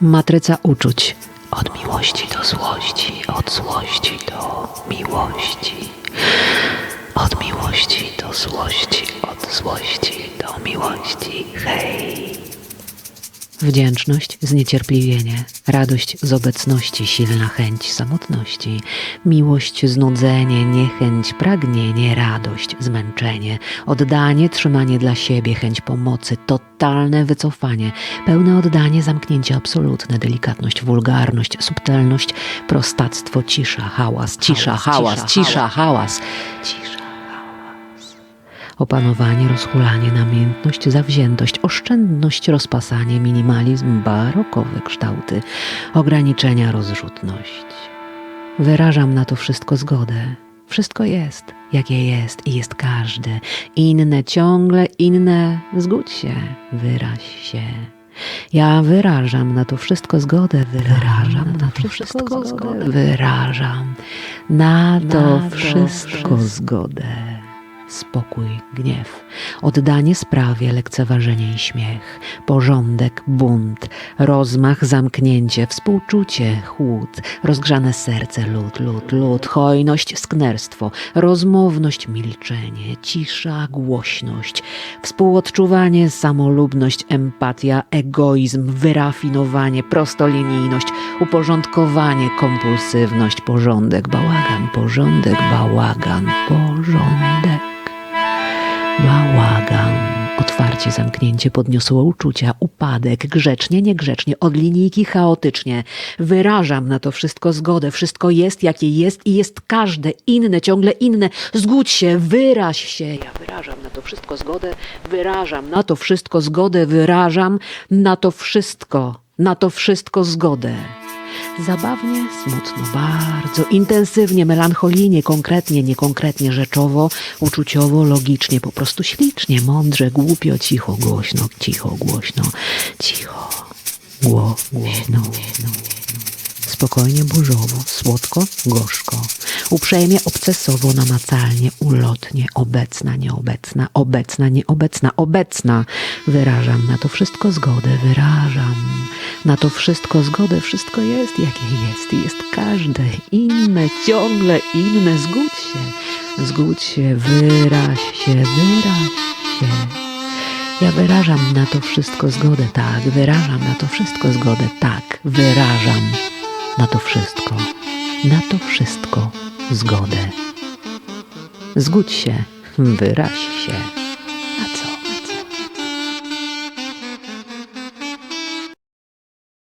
Matryca uczuć. Od miłości do złości, od złości do miłości. Od miłości do złości, od złości do miłości. Hej. Wdzięczność, zniecierpliwienie, radość z obecności, silna chęć samotności, miłość, znudzenie, niechęć, pragnienie, radość, zmęczenie, oddanie, trzymanie dla siebie, chęć pomocy, totalne wycofanie, pełne oddanie, zamknięcie absolutne, delikatność, wulgarność, subtelność, prostactwo, cisza, hałas, cisza, hałas, cisza, hałas, cisza, hałas. Opanowanie, rozhulanie, namiętność, zawziętość, oszczędność, rozpasanie, minimalizm, barokowe kształty, ograniczenia, rozrzutność. Wyrażam na to wszystko zgodę. Wszystko jest, jakie jest i jest każde. Inne, ciągle inne, zgódź się, wyraź się. Ja wyrażam na to wszystko zgodę, wyrażam na to wszystko zgodę, wyrażam na to wszystko zgodę spokój, gniew, oddanie sprawie, lekceważenie i śmiech, porządek, bunt, rozmach, zamknięcie, współczucie, chłód, rozgrzane serce, lód, lód, lód, hojność, sknerstwo, rozmowność, milczenie, cisza, głośność, współodczuwanie, samolubność, empatia, egoizm, wyrafinowanie, prostolinijność, uporządkowanie, kompulsywność, porządek, bałagan, porządek, bałagan, porządek. Bałagan. Otwarcie, zamknięcie, podniosło uczucia, upadek, grzecznie, niegrzecznie, od linijki chaotycznie. Wyrażam na to wszystko zgodę. Wszystko jest, jakie jest i jest każde inne, ciągle inne. Zgódź się, wyraź się. Ja wyrażam na to wszystko zgodę, wyrażam na to wszystko zgodę, wyrażam na to wszystko, na to wszystko zgodę. Zabawnie, smutno, bardzo, intensywnie, melancholijnie, konkretnie, niekonkretnie, rzeczowo, uczuciowo, logicznie, po prostu ślicznie, mądrze, głupio, cicho, głośno, cicho, głośno, cicho, gło, głośno. Spokojnie, burzowo, słodko, gorzko, uprzejmie, obcesowo, namacalnie, ulotnie, obecna, nieobecna, obecna, nieobecna, obecna. Wyrażam na to wszystko zgodę, wyrażam na to wszystko zgodę, wszystko jest, jakie jest jest każde inne, ciągle inne. Zgódź się, zgódź się, wyraź się, wyraź się. Ja wyrażam na to wszystko zgodę, tak, wyrażam na to wszystko zgodę, tak, wyrażam na to wszystko, na to wszystko zgodę. Zgódź się, wyraź się.